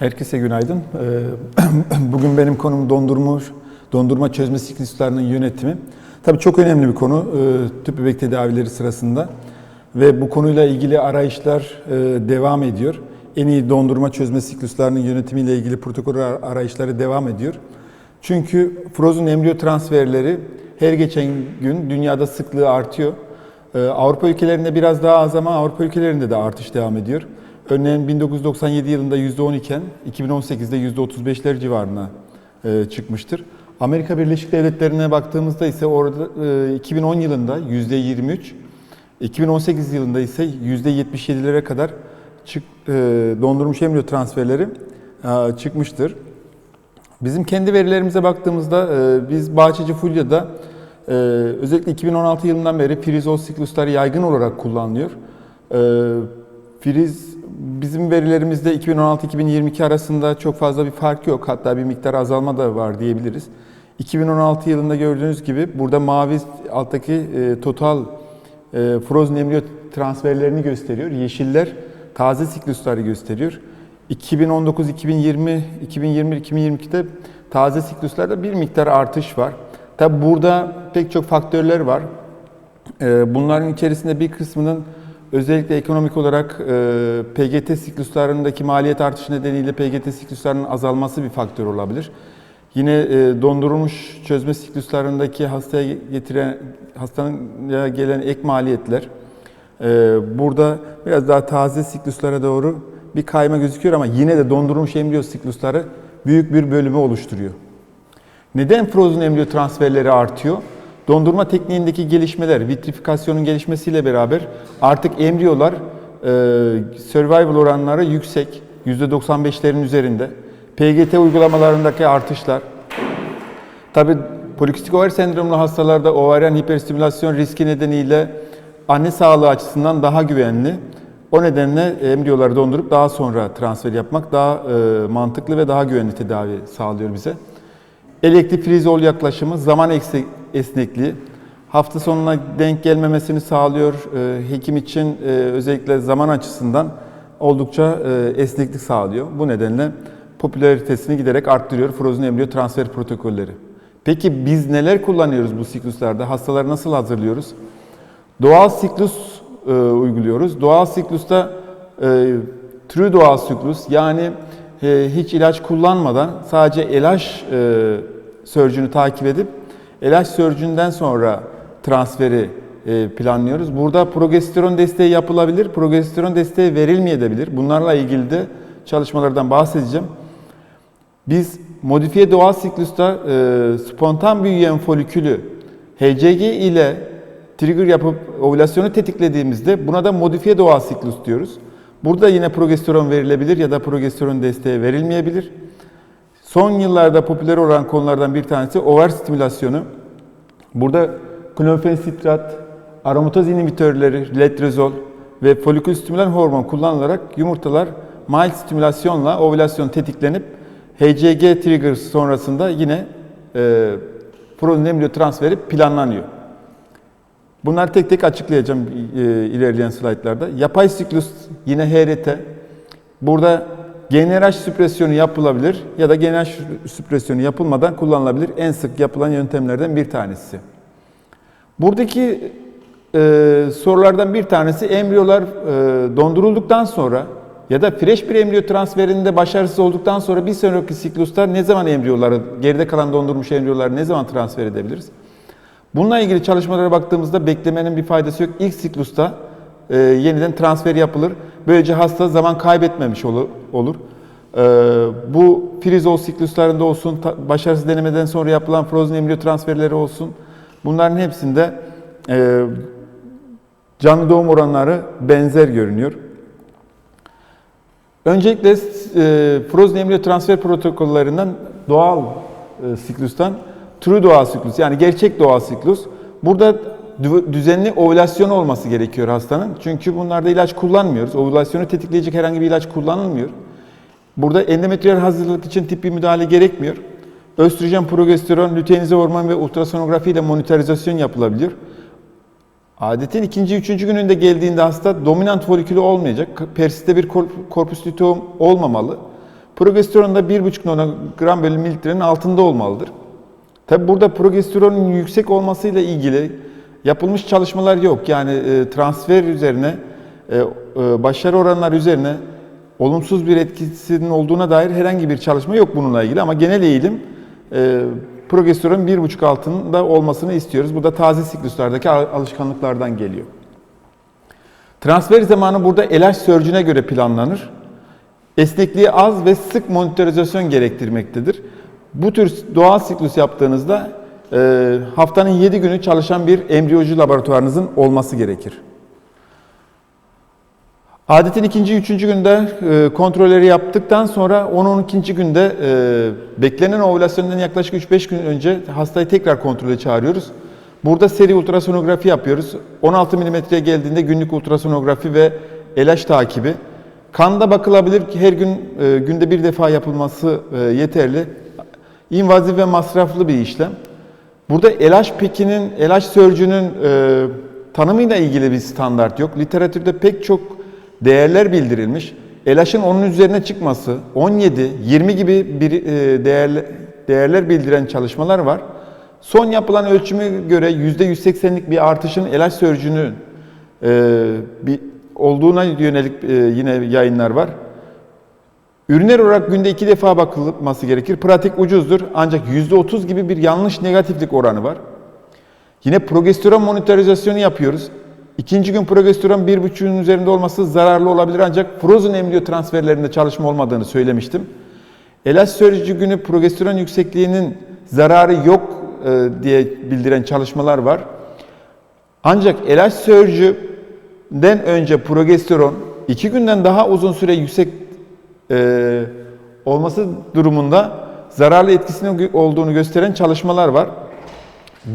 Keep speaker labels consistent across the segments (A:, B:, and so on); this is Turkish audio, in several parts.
A: Herkese günaydın. Ee, Bugün benim konum dondurma, dondurma çözme siklislerinin yönetimi. Tabii çok önemli bir konu e, tüp bebek tedavileri sırasında ve bu konuyla ilgili arayışlar e, devam ediyor. En iyi dondurma çözme sikluslarının yönetimiyle ilgili protokol ar- arayışları devam ediyor. Çünkü frozen embriyo transferleri her geçen gün dünyada sıklığı artıyor. Ee, Avrupa ülkelerinde biraz daha az ama Avrupa ülkelerinde de artış devam ediyor. Örneğin 1997 yılında %10 iken 2018'de %35'ler civarına e, çıkmıştır. Amerika Birleşik Devletleri'ne baktığımızda ise orada e, 2010 yılında %23, 2018 yılında ise %77'lere kadar çık, e, dondurmuş embriyo transferleri e, çıkmıştır. Bizim kendi verilerimize baktığımızda e, biz Bahçeci Fulya'da e, özellikle 2016 yılından beri frizol siklusları yaygın olarak kullanılıyor. E, friz bizim verilerimizde 2016-2022 arasında çok fazla bir fark yok. Hatta bir miktar azalma da var diyebiliriz. 2016 yılında gördüğünüz gibi burada mavi alttaki e, total e, frozen embriyo transferlerini gösteriyor. Yeşiller taze siklusları gösteriyor. 2019, 2020, 2021, 2022'de taze sikluslarda bir miktar artış var. Tabi burada pek çok faktörler var. Ee, Bunların içerisinde bir kısmının özellikle ekonomik olarak e, PGT sikluslarındaki maliyet artışı nedeniyle PGT sikluslarının azalması bir faktör olabilir. Yine e, dondurulmuş çözme sikluslarındaki hastaya getiren hastanın gelen ek maliyetler. Ee, Burada biraz daha taze sikluslara doğru bir kayma gözüküyor ama yine de dondurulmuş embriyo siklusları büyük bir bölümü oluşturuyor. Neden frozen embriyo transferleri artıyor? Dondurma tekniğindeki gelişmeler, vitrifikasyonun gelişmesiyle beraber artık embriyolar e, survival oranları yüksek, %95'lerin üzerinde. PGT uygulamalarındaki artışlar, Tabii polikistik ovar sendromlu hastalarda ovaryen hiperstimülasyon riski nedeniyle anne sağlığı açısından daha güvenli. O nedenle embriyoları dondurup daha sonra transfer yapmak daha e, mantıklı ve daha güvenli tedavi sağlıyor bize. Elektrifrizol yaklaşımı zaman esnekliği hafta sonuna denk gelmemesini sağlıyor. E, hekim için e, özellikle zaman açısından oldukça e, esneklik sağlıyor. Bu nedenle popülaritesini giderek arttırıyor frozen embriyo transfer protokolleri. Peki biz neler kullanıyoruz bu sikluslarda? Hastaları nasıl hazırlıyoruz? Doğal siklus e, uyguluyoruz. Doğal siklusta e, true doğal siklus yani e, hiç ilaç kullanmadan sadece LH e, sörcünü takip edip LH sörcünden sonra transferi e, planlıyoruz. Burada progesteron desteği yapılabilir, progesteron desteği verilmeyebilir. Bunlarla ilgili de çalışmalardan bahsedeceğim. Biz modifiye doğal siklusta e, spontan büyüyen folikülü HCG ile trigger yapıp ovülasyonu tetiklediğimizde buna da modifiye doğal siklus diyoruz. Burada yine progesteron verilebilir ya da progesteron desteği verilmeyebilir. Son yıllarda popüler olan konulardan bir tanesi over stimülasyonu. Burada klonfensitrat, aromataz inhibitörleri, letrozol ve folikül stimülan hormon kullanılarak yumurtalar mild stimülasyonla ovülasyon tetiklenip HCG trigger sonrasında yine e, embriyo transferi planlanıyor. Bunları tek tek açıklayacağım e, ilerleyen slaytlarda. Yapay siklus yine HRT. Burada GnRH süpresyonu yapılabilir ya da GnRH süpresyonu yapılmadan kullanılabilir. En sık yapılan yöntemlerden bir tanesi. Buradaki e, sorulardan bir tanesi embriyolar e, dondurulduktan sonra ya da fresh bir embriyo transferinde başarısız olduktan sonra bir sonraki siklusta ne zaman embriyoları, geride kalan dondurmuş embriyoları ne zaman transfer edebiliriz? Bununla ilgili çalışmalara baktığımızda beklemenin bir faydası yok. İlk siklusta e, yeniden transfer yapılır. Böylece hasta zaman kaybetmemiş olur. olur. E, bu frizol sikluslarında olsun, ta- başarısız denemeden sonra yapılan frozen embriyo transferleri olsun. Bunların hepsinde e, canlı doğum oranları benzer görünüyor. Öncelikle e, frozen embriyo transfer protokollerinden doğal e, siklustan true doğal siklus yani gerçek doğal siklus. Burada düzenli ovülasyon olması gerekiyor hastanın. Çünkü bunlarda ilaç kullanmıyoruz. Ovülasyonu tetikleyecek herhangi bir ilaç kullanılmıyor. Burada endometriyal hazırlık için tip bir müdahale gerekmiyor. Östrojen, progesteron, lüteinize hormon ve ultrasonografi ile monitorizasyon yapılabiliyor. Adetin ikinci, üçüncü gününde geldiğinde hasta dominant folikülü olmayacak. Persiste bir korp- korpus luteum olmamalı. Progesteron da 1,5 nanogram bölü mililitrenin altında olmalıdır. Tabi burada progesteronun yüksek olmasıyla ilgili yapılmış çalışmalar yok. Yani e, transfer üzerine, e, e, başarı oranları üzerine olumsuz bir etkisinin olduğuna dair herhangi bir çalışma yok bununla ilgili. Ama genel eğilim e, progesteron 1,5 altında olmasını istiyoruz. Bu da taze sikluslardaki al- alışkanlıklardan geliyor. Transfer zamanı burada LH sörcüne göre planlanır. Esnekliği az ve sık monitorizasyon gerektirmektedir. Bu tür doğal siklus yaptığınızda e, haftanın 7 günü çalışan bir embriyoloji laboratuvarınızın olması gerekir. Adetin ikinci, üçüncü günde e, kontrolleri yaptıktan sonra 10-12. günde e, beklenen ovülasyondan yaklaşık 3-5 gün önce hastayı tekrar kontrole çağırıyoruz. Burada seri ultrasonografi yapıyoruz. 16 milimetreye geldiğinde günlük ultrasonografi ve LH takibi. Kanda bakılabilir ki her gün e, günde bir defa yapılması e, yeterli. İnvazif ve masraflı bir işlem. Burada LH pekinin, LH sörcünün e, tanımıyla ilgili bir standart yok. Literatürde pek çok değerler bildirilmiş. LH'ın onun üzerine çıkması, 17, 20 gibi bir e, değerler, değerler bildiren çalışmalar var. Son yapılan ölçüme göre %180'lik bir artışın LH sörcünün e, bir olduğuna yönelik e, yine yayınlar var. Ürünler olarak günde iki defa bakılması gerekir. Pratik ucuzdur ancak %30 gibi bir yanlış negatiflik oranı var. Yine progesteron monitorizasyonu yapıyoruz. İkinci gün progesteron 1,5'ün üzerinde olması zararlı olabilir ancak frozen embriyo transferlerinde çalışma olmadığını söylemiştim. LH sörcü günü progesteron yüksekliğinin zararı yok e, diye bildiren çalışmalar var. Ancak LH sörcüden önce progesteron iki günden daha uzun süre yüksek e, olması durumunda zararlı etkisinin olduğunu gösteren çalışmalar var.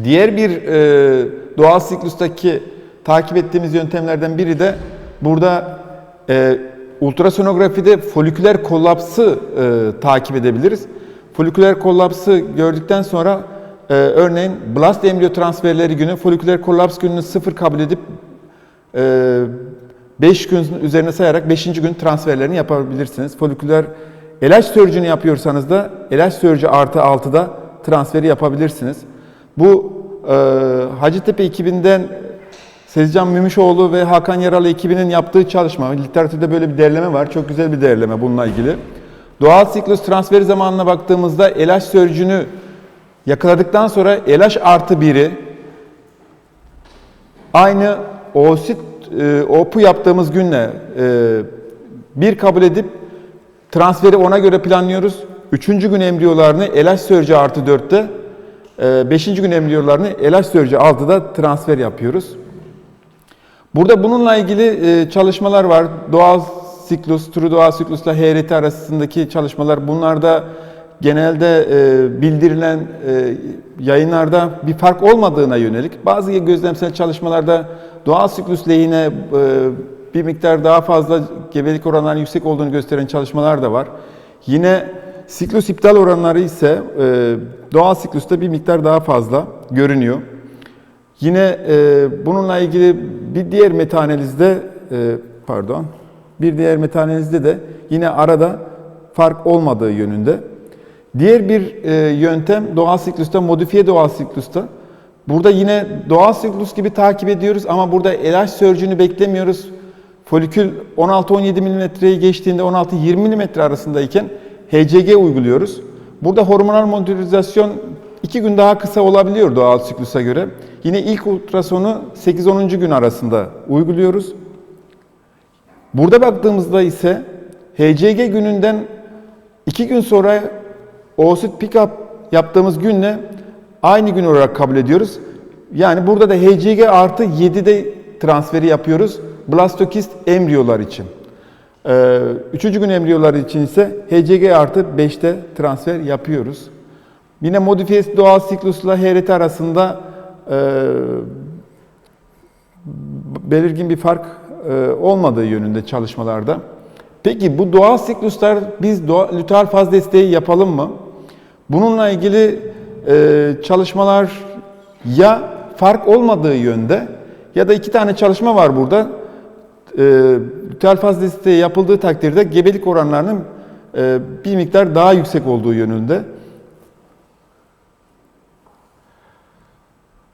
A: Diğer bir e, doğal siklustaki takip ettiğimiz yöntemlerden biri de burada e, ultrasonografide foliküler kollapsı e, takip edebiliriz. Foliküler kollapsı gördükten sonra e, örneğin blast embriyo transferleri günü foliküler kollaps gününü sıfır kabul edip 5 gün üzerine sayarak 5. gün transferlerini yapabilirsiniz. Foliküler LH sörcünü yapıyorsanız da LH sörcü artı 6'da transferi yapabilirsiniz. Bu e, Hacettepe ekibinden Sezcan Mümüşoğlu ve Hakan Yaralı ekibinin yaptığı çalışma. Literatürde böyle bir derleme var. Çok güzel bir derleme bununla ilgili. Doğal siklus transferi zamanına baktığımızda LH sörcünü yakaladıktan sonra LH artı 1'i aynı oosit e, OP'u yaptığımız günle e, bir kabul edip transferi ona göre planlıyoruz. Üçüncü gün embriyolarını LH sörcü artı 4'te, e, beşinci gün embriyolarını LH sörcü 6'da transfer yapıyoruz. Burada bununla ilgili e, çalışmalar var. Doğal siklus, true doğal siklusla HRT arasındaki çalışmalar. Bunlarda genelde bildirilen yayınlarda bir fark olmadığına yönelik bazı gözlemsel çalışmalarda doğal siklus lehine e, bir miktar daha fazla gebelik oranlarının yüksek olduğunu gösteren çalışmalar da var. Yine siklus iptal oranları ise e, doğal siklusta bir miktar daha fazla görünüyor. Yine e, bununla ilgili bir diğer metaanalizde e, pardon bir diğer metaanalizde de yine arada fark olmadığı yönünde. Diğer bir e, yöntem doğal siklusta, modifiye doğal siklusta. Burada yine doğal siklus gibi takip ediyoruz ama burada LH sörcünü beklemiyoruz. Folikül 16-17 milimetreyi geçtiğinde 16-20 milimetre arasındayken HCG uyguluyoruz. Burada hormonal monitorizasyon 2 gün daha kısa olabiliyor doğal siklusa göre. Yine ilk ultrasonu 8-10. gün arasında uyguluyoruz. Burada baktığımızda ise HCG gününden 2 gün sonra oosit pick-up yaptığımız günle aynı gün olarak kabul ediyoruz. Yani burada da HCG artı 7'de transferi yapıyoruz. Blastokist embriyolar için. Ee, üçüncü gün embriyolar için ise HCG artı 5'te transfer yapıyoruz. Yine modifiye doğal siklusla HRT arasında e, belirgin bir fark e, olmadığı yönünde çalışmalarda. Peki bu doğal sikluslar biz doğa, luteal faz desteği yapalım mı? Bununla ilgili çalışmalar ya fark olmadığı yönde ya da iki tane çalışma var burada. E, luteal faz desteği yapıldığı takdirde gebelik oranlarının e, bir miktar daha yüksek olduğu yönünde.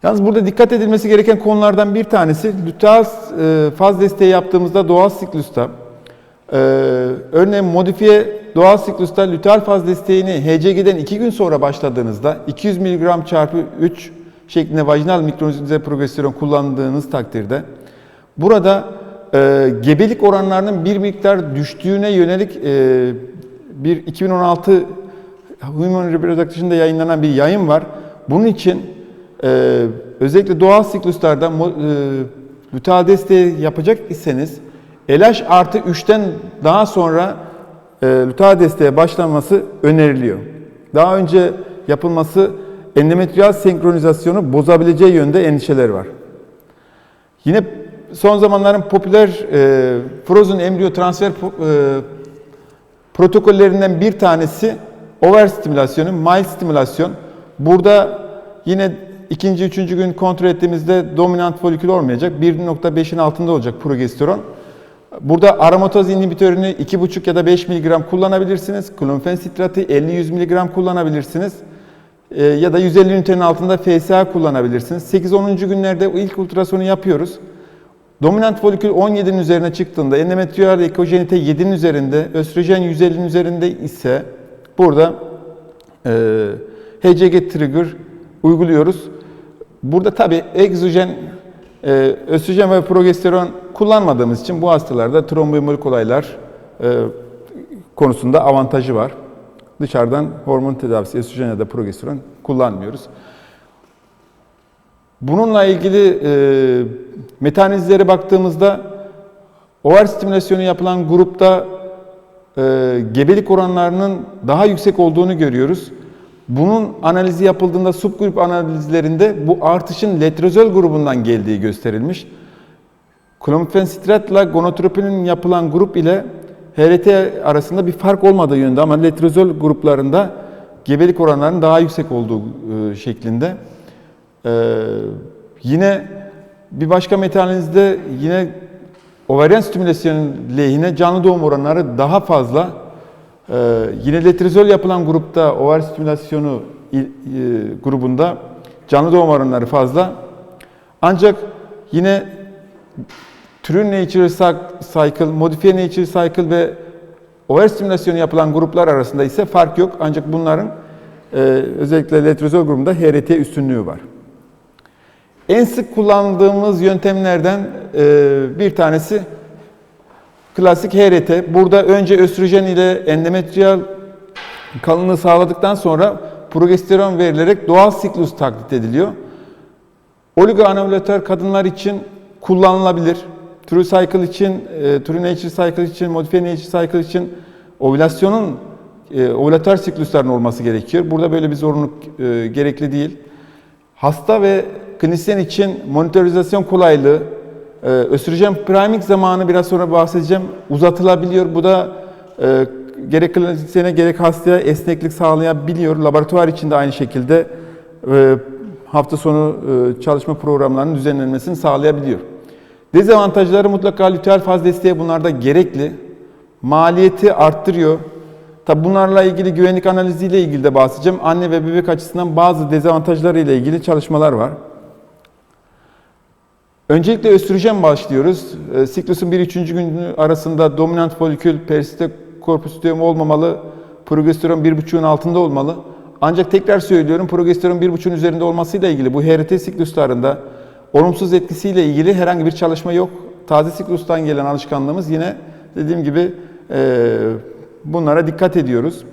A: Yalnız burada dikkat edilmesi gereken konulardan bir tanesi luteal e, faz desteği yaptığımızda doğal siklusta e, örneğin modifiye doğal siklusta luteal faz desteğini HCG'den 2 gün sonra başladığınızda 200 mg çarpı 3 şeklinde vajinal mikronize progesteron kullandığınız takdirde burada e, gebelik oranlarının bir miktar düştüğüne yönelik e, bir 2016 Human Reproduction'da yayınlanan bir yayın var. Bunun için ee, özellikle doğal sikluslarda e, luteal desteği yapacak iseniz LH artı 3'ten daha sonra e, luteal desteğe başlanması öneriliyor. Daha önce yapılması endometriyal senkronizasyonu bozabileceği yönde endişeler var. Yine son zamanların popüler e, frozen embriyo transfer e, protokollerinden bir tanesi over stimülasyonu, mild stimülasyon. Burada yine ikinci, üçüncü gün kontrol ettiğimizde dominant folikül olmayacak. 1.5'in altında olacak progesteron. Burada aromataz inhibitörünü 2,5 ya da 5 mg kullanabilirsiniz. Klonfensitratı 50-100 mg kullanabilirsiniz. Ee, ya da 150 ünitenin altında FSA kullanabilirsiniz. 8-10. günlerde ilk ultrasonu yapıyoruz. Dominant folikül 17'nin üzerine çıktığında, endometriyal ekojenite 7'nin üzerinde, östrojen 150'nin üzerinde ise burada e, HCG trigger uyguluyoruz. Burada tabi egzojen, e, östrojen ve progesteron kullanmadığımız için bu hastalarda tromboembolik olaylar e, konusunda avantajı var. Dışarıdan hormon tedavisi, östrojen ya da progesteron kullanmıyoruz. Bununla ilgili e, metanalizlere baktığımızda over stimülasyonu yapılan grupta e, gebelik oranlarının daha yüksek olduğunu görüyoruz. Bunun analizi yapıldığında subgrup analizlerinde bu artışın letrozol grubundan geldiği gösterilmiş. Klomfensitratla gonotropinin yapılan grup ile HRT arasında bir fark olmadığı yönde ama letrozol gruplarında gebelik oranlarının daha yüksek olduğu e, şeklinde. Ee, yine bir başka metanalizde yine overyen stimülasyonu lehine canlı doğum oranları daha fazla. Ee, yine letrizol yapılan grupta over stimülasyonu e, grubunda canlı doğum oranları fazla. Ancak yine True Nature Cycle, Modified Nature Cycle ve over stimülasyonu yapılan gruplar arasında ise fark yok. Ancak bunların e, özellikle letrizol grubunda HRT üstünlüğü var. En sık kullandığımız yöntemlerden e, bir tanesi klasik HRT. Burada önce östrojen ile endometriyal kalınlığı sağladıktan sonra progesteron verilerek doğal siklus taklit ediliyor. Oligoanovülatör kadınlar için kullanılabilir. True Cycle için, e, True Nature Cycle için, Modified Nature Cycle için ovülasyonun e, ovülatör siklusların olması gerekiyor. Burada böyle bir zorunluluk e, gerekli değil. Hasta ve klinisyen için monitorizasyon kolaylığı, e, östrojen priming zamanı biraz sonra bahsedeceğim uzatılabiliyor. Bu da e, gerek klinisyene gerek hastaya esneklik sağlayabiliyor. Laboratuvar için de aynı şekilde e, hafta sonu e, çalışma programlarının düzenlenmesini sağlayabiliyor. Dezavantajları mutlaka lüteal faz desteği bunlarda gerekli. Maliyeti arttırıyor. Tabi bunlarla ilgili güvenlik analiziyle ilgili de bahsedeceğim. Anne ve bebek açısından bazı dezavantajları ile ilgili çalışmalar var. Öncelikle östrojen başlıyoruz. E, Siklusun 1-3. günü arasında dominant folikül, persiste korpusitiyum olmamalı. Progesteron 1,5'un altında olmalı. Ancak tekrar söylüyorum progesteron 1,5'un üzerinde olmasıyla ilgili bu HRT sikluslarında olumsuz etkisiyle ilgili herhangi bir çalışma yok. Taze siklustan gelen alışkanlığımız yine dediğim gibi e, bunlara dikkat ediyoruz.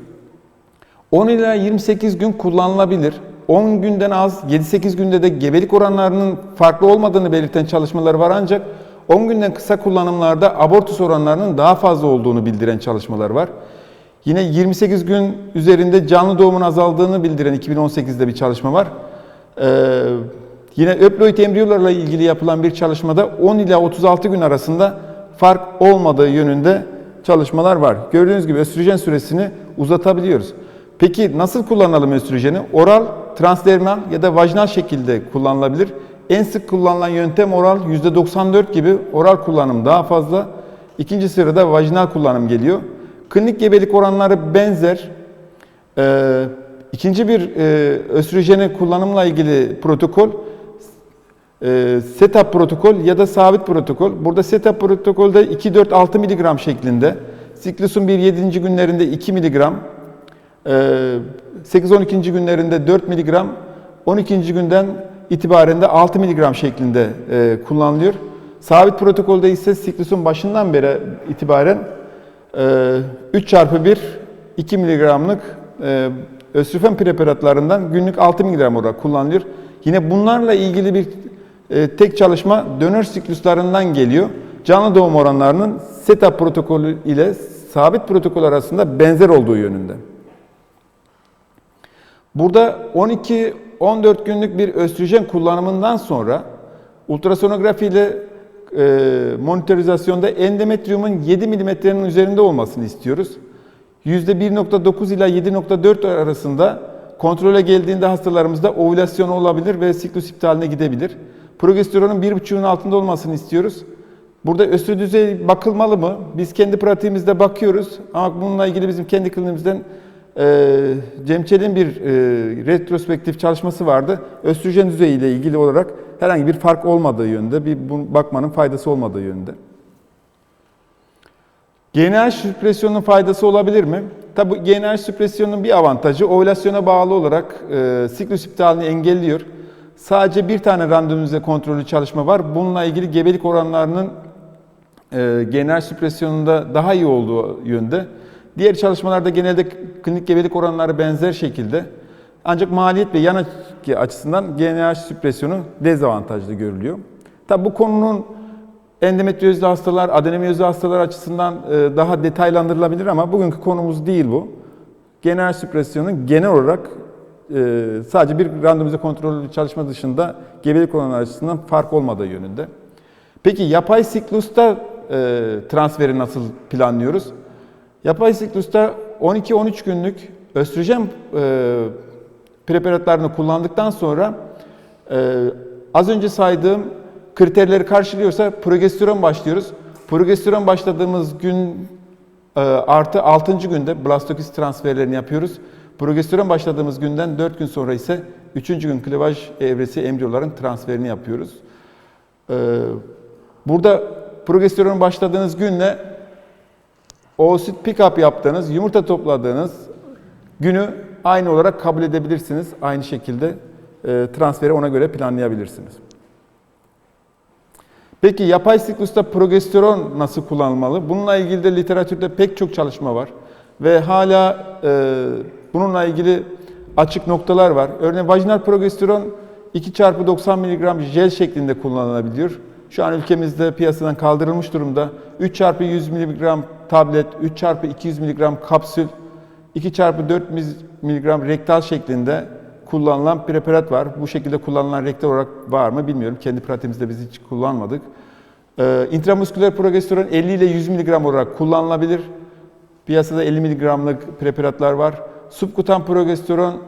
A: 10 ila 28 gün kullanılabilir. 10 günden az, 7-8 günde de gebelik oranlarının farklı olmadığını belirten çalışmalar var ancak 10 günden kısa kullanımlarda abortus oranlarının daha fazla olduğunu bildiren çalışmalar var. Yine 28 gün üzerinde canlı doğumun azaldığını bildiren 2018'de bir çalışma var. Ee, yine öploid embriyolarla ilgili yapılan bir çalışmada 10 ila 36 gün arasında fark olmadığı yönünde çalışmalar var. Gördüğünüz gibi östrojen süresini uzatabiliyoruz. Peki nasıl kullanalım östrojeni? Oral, transdermal ya da vajinal şekilde kullanılabilir. En sık kullanılan yöntem oral. %94 gibi oral kullanım daha fazla. İkinci sırada vajinal kullanım geliyor. Klinik gebelik oranları benzer. Ee, ikinci bir e, östrojeni kullanımla ilgili protokol e, setup protokol ya da sabit protokol. Burada setup protokolde 2-4-6 mg şeklinde. Siklusun 1-7. günlerinde 2 mg, 8-12. günlerinde 4 mg, 12. günden itibaren de 6 mg şeklinde e, kullanılıyor. Sabit protokolde ise siklusun başından beri itibaren e, 3 çarpı 1 2 mg'lık e, östrofen preparatlarından günlük 6 mg olarak kullanılıyor. Yine bunlarla ilgili bir e, tek çalışma dönör sikluslarından geliyor. Canlı doğum oranlarının setup protokolü ile sabit protokol arasında benzer olduğu yönünde. Burada 12-14 günlük bir östrojen kullanımından sonra ultrasonografi ile e, monitorizasyonda endometriyumun 7 milimetrenin üzerinde olmasını istiyoruz. %1.9 ila 7.4 arasında kontrole geldiğinde hastalarımızda ovülasyon olabilir ve siklus iptaline gidebilir. Progesteronun 1.5'ün altında olmasını istiyoruz. Burada östrü düzeyi bakılmalı mı? Biz kendi pratiğimizde bakıyoruz ama bununla ilgili bizim kendi kliniğimizden Cem Çelik'in bir e, retrospektif çalışması vardı. Östrojen düzeyi ile ilgili olarak herhangi bir fark olmadığı yönde, bir bakmanın faydası olmadığı yönde. GNH süpresyonunun faydası olabilir mi? Tabi GNH süpresyonunun bir avantajı ovülasyona bağlı olarak e, siklus iptalini engelliyor. Sadece bir tane randomize kontrollü çalışma var. Bununla ilgili gebelik oranlarının e, GNH süpresyonunda daha iyi olduğu yönde. Diğer çalışmalarda genelde klinik gebelik oranları benzer şekilde. Ancak maliyet ve yan açısından GNH süpresyonu dezavantajlı görülüyor. Tabi bu konunun endometriyozlu hastalar, adenomiyozlu hastalar açısından e, daha detaylandırılabilir ama bugünkü konumuz değil bu. GNH süpresyonun genel olarak e, sadece bir randomize kontrollü çalışma dışında gebelik oranları açısından fark olmadığı yönünde. Peki yapay siklusta e, transferi nasıl planlıyoruz? Yapay siklusta 12-13 günlük östrojen e, preparatlarını kullandıktan sonra e, az önce saydığım kriterleri karşılıyorsa progesteron başlıyoruz. Progesteron başladığımız gün e, artı 6. günde blastokist transferlerini yapıyoruz. Progesteron başladığımız günden 4 gün sonra ise 3. gün klivaj evresi embriyoların transferini yapıyoruz. E, burada progesteron başladığınız günle oosit pick-up yaptığınız, yumurta topladığınız günü aynı olarak kabul edebilirsiniz. Aynı şekilde e, transferi ona göre planlayabilirsiniz. Peki yapay siklusta progesteron nasıl kullanılmalı? Bununla ilgili de literatürde pek çok çalışma var. Ve hala e, bununla ilgili açık noktalar var. Örneğin vajinal progesteron 2 çarpı 90 mg jel şeklinde kullanılabiliyor. Şu an ülkemizde piyasadan kaldırılmış durumda. 3 çarpı 100 mg tablet, 3 çarpı 200 mg kapsül, 2 çarpı 4 mg rektal şeklinde kullanılan preparat var. Bu şekilde kullanılan rektal olarak var mı bilmiyorum. Kendi pratiğimizde biz hiç kullanmadık. Ee, intramusküler progesteron 50 ile 100 mg olarak kullanılabilir. Piyasada 50 mg'lık preparatlar var. Subkutan progesteron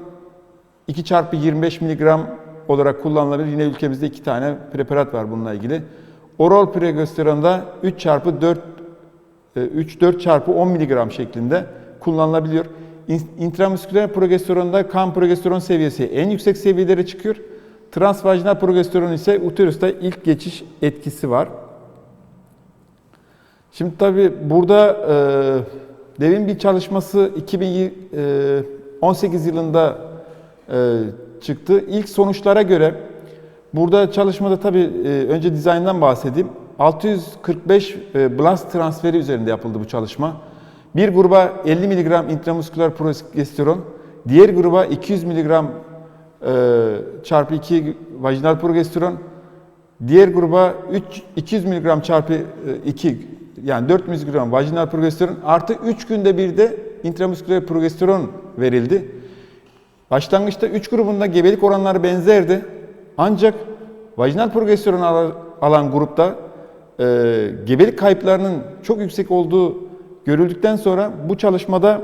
A: 2 çarpı 25 mg olarak kullanılabilir. Yine ülkemizde iki tane preparat var bununla ilgili. Oral progesteronda 3 çarpı 4 3-4 çarpı 10 mg şeklinde kullanılabiliyor. İn- İntramusküler progesteronda kan progesteron seviyesi en yüksek seviyelere çıkıyor. Transvajinal progesteron ise uterusta ilk geçiş etkisi var. Şimdi tabii burada e, devin bir çalışması 2018 yılında e, çıktı. İlk sonuçlara göre burada çalışmada tabii e, önce dizayndan bahsedeyim. 645 e, blast transferi üzerinde yapıldı bu çalışma. Bir gruba 50 mg intramusküler progesteron, diğer gruba 200 mg e, çarpı 2 vajinal progesteron, diğer gruba 3, 200 mg çarpı 2 yani 4 mg vajinal progesteron artı 3 günde bir de intramusküler progesteron verildi. Başlangıçta 3 grubunda gebelik oranları benzerdi. Ancak vajinal progesteron al- alan grupta e, gebelik kayıplarının çok yüksek olduğu görüldükten sonra bu çalışmada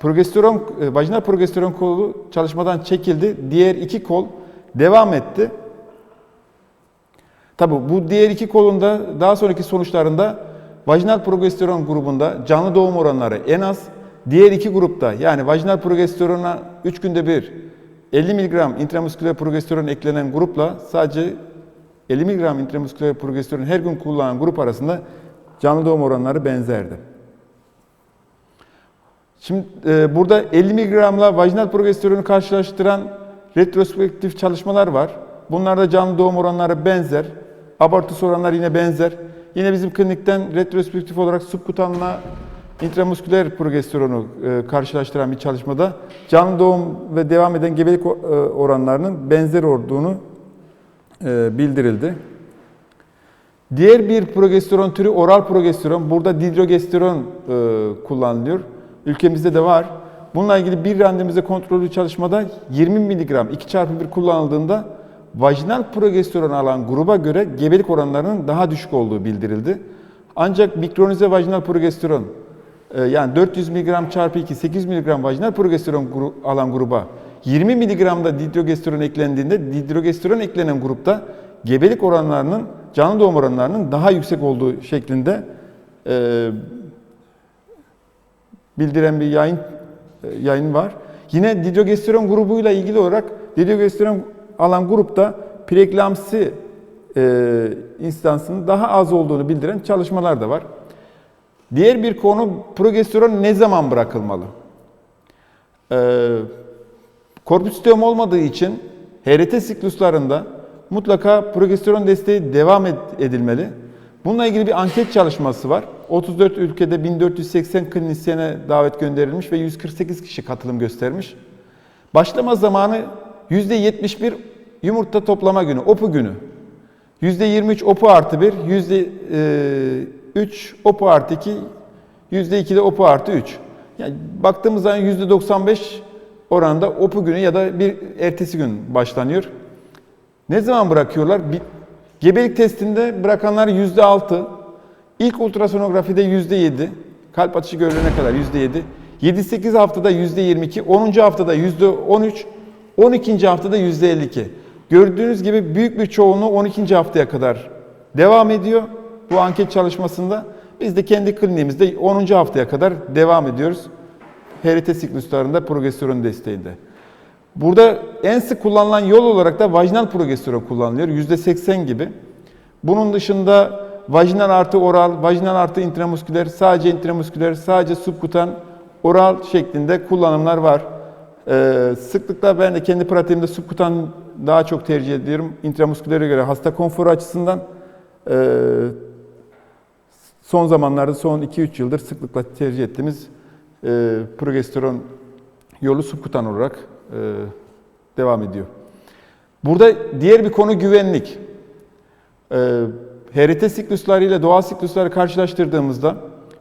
A: progesteron, e, vajinal progesteron kolu çalışmadan çekildi. Diğer iki kol devam etti. Tabi bu diğer iki kolunda daha sonraki sonuçlarında Vajinal progesteron grubunda canlı doğum oranları en az. Diğer iki grupta yani vajinal progesterona 3 günde bir 50 mg intramusküler progesteron eklenen grupla sadece 50 mg intramusküler progesteron her gün kullanan grup arasında canlı doğum oranları benzerdi. Şimdi e, burada 50 mg'la vajinal progesteronu karşılaştıran retrospektif çalışmalar var. Bunlarda canlı doğum oranları benzer. Abortus oranları yine benzer. Yine bizim klinikten retrospektif olarak subkutanla intramusküler progesteronu e, karşılaştıran bir çalışmada canlı doğum ve devam eden gebelik e, oranlarının benzer olduğunu bildirildi. Diğer bir progesteron türü oral progesteron. Burada didrogesteron e, kullanılıyor. Ülkemizde de var. Bununla ilgili bir randomize kontrollü çalışmada 20 mg 2 çarpı 1 kullanıldığında vajinal progesteron alan gruba göre gebelik oranlarının daha düşük olduğu bildirildi. Ancak mikronize vajinal progesteron e, yani 400 mg çarpı 2 800 mg vajinal progesteron alan gruba 20 mg da didrogesteron eklendiğinde didrogesteron eklenen grupta gebelik oranlarının canlı doğum oranlarının daha yüksek olduğu şeklinde e, bildiren bir yayın e, yayın var. Yine didrogesteron grubuyla ilgili olarak didrogesteron alan grupta preeklamsi e, instansının daha az olduğunu bildiren çalışmalar da var. Diğer bir konu progesteron ne zaman bırakılmalı? Ee, korpüsitiyom olmadığı için HRT sikluslarında mutlaka progesteron desteği devam ed- edilmeli. Bununla ilgili bir anket çalışması var. 34 ülkede 1480 klinisyene davet gönderilmiş ve 148 kişi katılım göstermiş. Başlama zamanı %71 yumurta toplama günü, OPU günü. %23 OPU artı 1, %3 OPU artı 2, %2 de OPU artı 3. Yani baktığımız zaman %95 oranda OPU günü ya da bir ertesi gün başlanıyor. Ne zaman bırakıyorlar? Bir, gebelik testinde bırakanlar %6, ilk ultrasonografide %7, kalp atışı görülene kadar %7, 7-8 haftada %22, 10. haftada %13, 12. haftada %52. Gördüğünüz gibi büyük bir çoğunluğu 12. haftaya kadar devam ediyor bu anket çalışmasında. Biz de kendi kliniğimizde 10. haftaya kadar devam ediyoruz. HRT sikluslarında progesteron desteğinde. Burada en sık kullanılan yol olarak da vajinal progesteron kullanılıyor. %80 gibi. Bunun dışında vajinal artı oral, vajinal artı intramusküler, sadece intramusküler, sadece subkutan, oral şeklinde kullanımlar var. Ee, sıklıkla ben de kendi pratiğimde subkutan daha çok tercih ediyorum. Intramuskülere göre hasta konforu açısından ee, son zamanlarda son 2-3 yıldır sıklıkla tercih ettiğimiz e, progesteron yolu subkutan olarak e, devam ediyor. Burada diğer bir konu güvenlik. E, HRT siklusları ile doğal siklusları karşılaştırdığımızda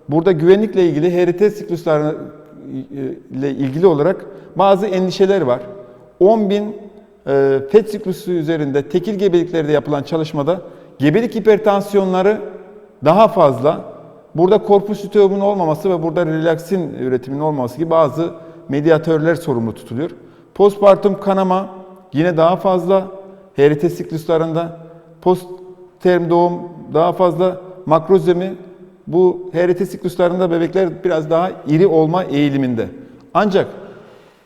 A: burada güvenlikle ilgili HRT siklusları ile ilgili olarak bazı endişeler var. 10 bin e, FET siklusu üzerinde tekil gebeliklerde yapılan çalışmada gebelik hipertansiyonları daha fazla. Burada korpus luteum'un olmaması ve burada relaksin üretiminin olmaması gibi bazı medyatörler sorumlu tutuluyor. Postpartum kanama yine daha fazla HRT sikluslarında. Postterm doğum daha fazla. Makrozemi bu HRT sikluslarında bebekler biraz daha iri olma eğiliminde. Ancak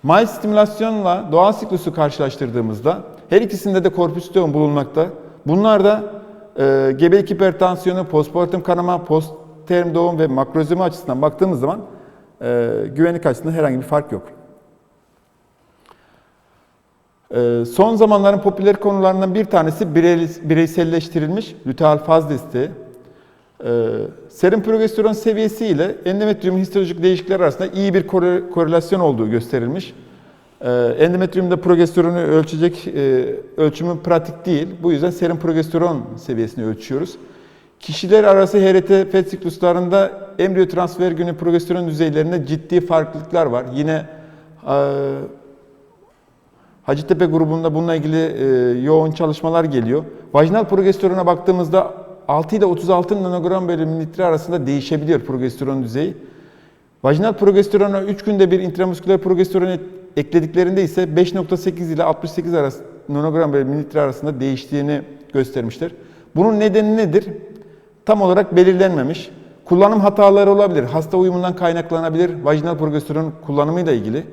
A: mild stimülasyonla doğal siklusu karşılaştırdığımızda her ikisinde de korpus luteum bulunmakta. Bunlar da e, gebelik hipertansiyonu, postpartum kanama, postterm doğum ve makrozemi açısından baktığımız zaman e, güvenlik açısından herhangi bir fark yok. E, son zamanların popüler konularından bir tanesi birey- bireyselleştirilmiş luteal faz desteği. E, serum progesteron seviyesi ile endometriyumun histolojik değişiklikler arasında iyi bir kore- korelasyon olduğu gösterilmiş. E, endometriyumda progesteronu ölçecek e, ölçümü pratik değil. Bu yüzden serum progesteron seviyesini ölçüyoruz. Kişiler arası HRT FET sikluslarında embriyo transfer günü progesteron düzeylerinde ciddi farklılıklar var. Yine e, Hacettepe grubunda bununla ilgili e, yoğun çalışmalar geliyor. Vajinal progesterona baktığımızda 6 ile 36 nanogram bölü mililitre arasında değişebiliyor progesteron düzeyi. Vajinal progesterona 3 günde bir intramusküler progesteron eklediklerinde ise 5.8 ile 68 arası, nanogram bölü mililitre arasında değiştiğini göstermişler. Bunun nedeni nedir? Tam olarak belirlenmemiş. Kullanım hataları olabilir. Hasta uyumundan kaynaklanabilir. Vajinal progesteron kullanımıyla ilgili.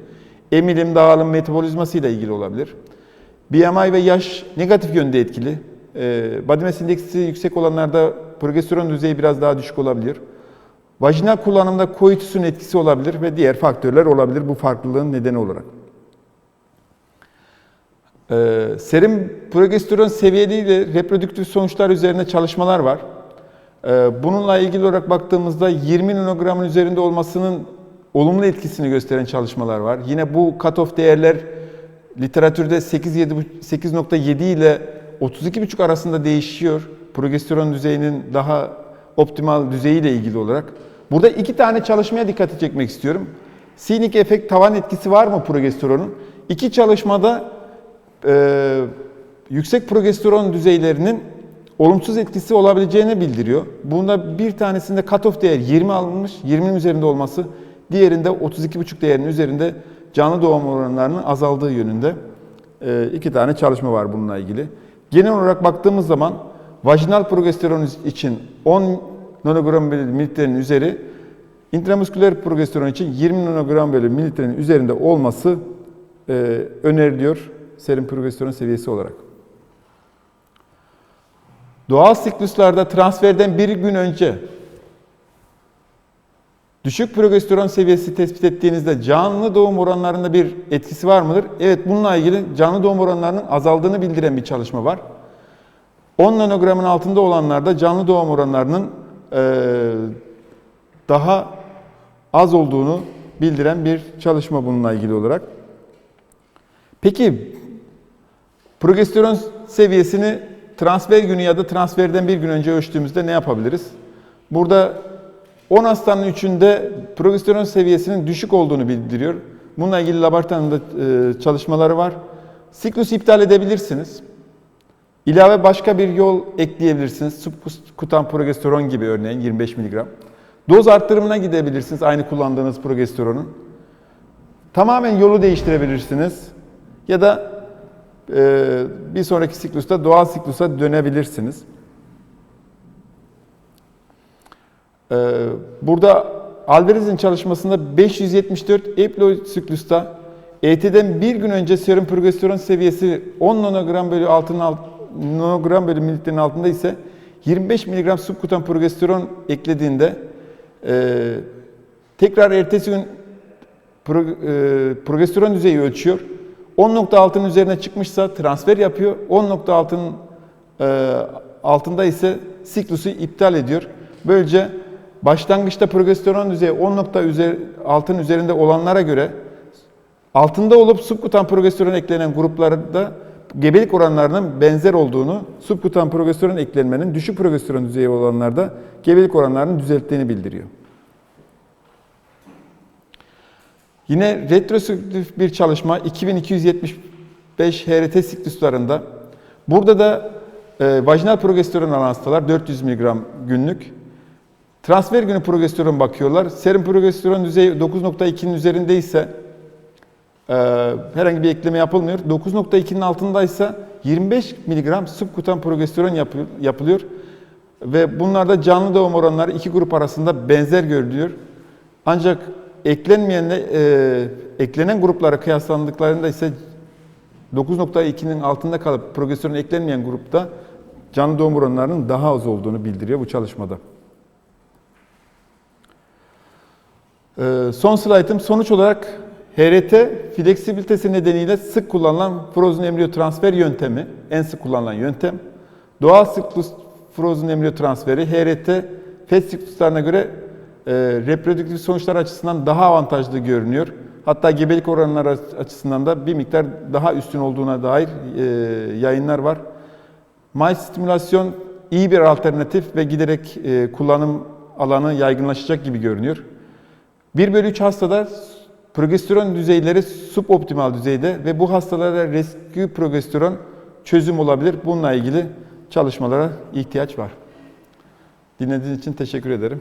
A: Emilim, dağılım, metabolizması ile ilgili olabilir. BMI ve yaş negatif yönde etkili. Ee, body mass indeksi yüksek olanlarda progesteron düzeyi biraz daha düşük olabilir. Vajinal kullanımda koitusun etkisi olabilir ve diğer faktörler olabilir bu farklılığın nedeni olarak. Ee, serum progesteron seviyeliyle reprodüktif sonuçlar üzerine çalışmalar var. Ee, bununla ilgili olarak baktığımızda 20 nanogramın üzerinde olmasının olumlu etkisini gösteren çalışmalar var. Yine bu cutoff değerler literatürde 8.7 8.7 ile 32.5 arasında değişiyor. Progesteron düzeyinin daha optimal düzeyiyle ilgili olarak. Burada iki tane çalışmaya dikkati çekmek istiyorum. Sinik efekt tavan etkisi var mı progesteronun? İki çalışmada e, yüksek progesteron düzeylerinin olumsuz etkisi olabileceğini bildiriyor. Bunda bir tanesinde cutoff değer 20 alınmış, 20'nin üzerinde olması, diğerinde 32,5 değerinin üzerinde canlı doğum oranlarının azaldığı yönünde e, iki tane çalışma var bununla ilgili. Genel olarak baktığımız zaman vajinal progesteron için 10 nanogram bölü mililitrenin üzeri, intramusküler progesteron için 20 nanogram bölü mililitrenin üzerinde olması e, öneriliyor serum progesteron seviyesi olarak. Doğal sikluslarda transferden bir gün önce düşük progesteron seviyesi tespit ettiğinizde canlı doğum oranlarında bir etkisi var mıdır? Evet bununla ilgili canlı doğum oranlarının azaldığını bildiren bir çalışma var. 10 nanogramın altında olanlarda canlı doğum oranlarının eee, daha az olduğunu bildiren bir çalışma bununla ilgili olarak. Peki progesteron seviyesini transfer günü ya da transferden bir gün önce ölçtüğümüzde ne yapabiliriz? Burada 10 hastanın 3'ünde progesteron seviyesinin düşük olduğunu bildiriyor. Bununla ilgili laboratuvarda e, çalışmaları var. Siklus iptal edebilirsiniz. İlave başka bir yol ekleyebilirsiniz. Subkutan progesteron gibi örneğin 25 mg. Doz arttırımına gidebilirsiniz aynı kullandığınız progesteronun. Tamamen yolu değiştirebilirsiniz. Ya da bir sonraki siklusta doğal siklusa dönebilirsiniz. E, burada Alvarez'in çalışmasında 574 eploid siklusta ET'den bir gün önce serum progesteron seviyesi 10 nanogram bölü altının alt, nanogram bölü mililitrenin altında ise 25 mg subkutan progesteron eklediğinde e, tekrar ertesi gün e, progesteron düzeyi ölçüyor. 10.6'nın üzerine çıkmışsa transfer yapıyor. 10.6'nın e, altında ise siklusu iptal ediyor. Böylece başlangıçta progesteron düzeyi 10.6'nın üzerinde olanlara göre altında olup subkutan progesteron eklenen gruplarda gebelik oranlarının benzer olduğunu, subkutan progesteron eklenmenin düşük progesteron düzeyi olanlarda gebelik oranlarının düzelttiğini bildiriyor. Yine retrospektif bir çalışma 2275 HRT sikluslarında. Burada da e, vajinal progesteron alan hastalar 400 mg günlük. Transfer günü progesteron bakıyorlar. Serum progesteron düzeyi 9.2'nin üzerindeyse e, herhangi bir ekleme yapılmıyor. 9.2'nin altındaysa 25 mg subkutan progesteron yapı, yapılıyor. Ve bunlarda canlı doğum oranları iki grup arasında benzer görülüyor. Ancak eklenmeyenle e, eklenen gruplara kıyaslandıklarında ise 9.2'nin altında kalıp progesteron eklenmeyen grupta canlı doğum oranlarının daha az olduğunu bildiriyor bu çalışmada. E, son slaytım sonuç olarak HRT fleksibilitesi nedeniyle sık kullanılan frozen embriyo transfer yöntemi, en sık kullanılan yöntem. Doğal siklus frozen embriyo transferi HRT FET sikluslarına göre e, reprodüktif sonuçlar açısından daha avantajlı görünüyor. Hatta gebelik oranları açısından da bir miktar daha üstün olduğuna dair e, yayınlar var. May stimülasyon iyi bir alternatif ve giderek e, kullanım alanı yaygınlaşacak gibi görünüyor. 1 bölü 3 hastada progesteron düzeyleri suboptimal düzeyde ve bu hastalarda rescue progesteron çözüm olabilir. Bununla ilgili çalışmalara ihtiyaç var. Dinlediğiniz için teşekkür ederim.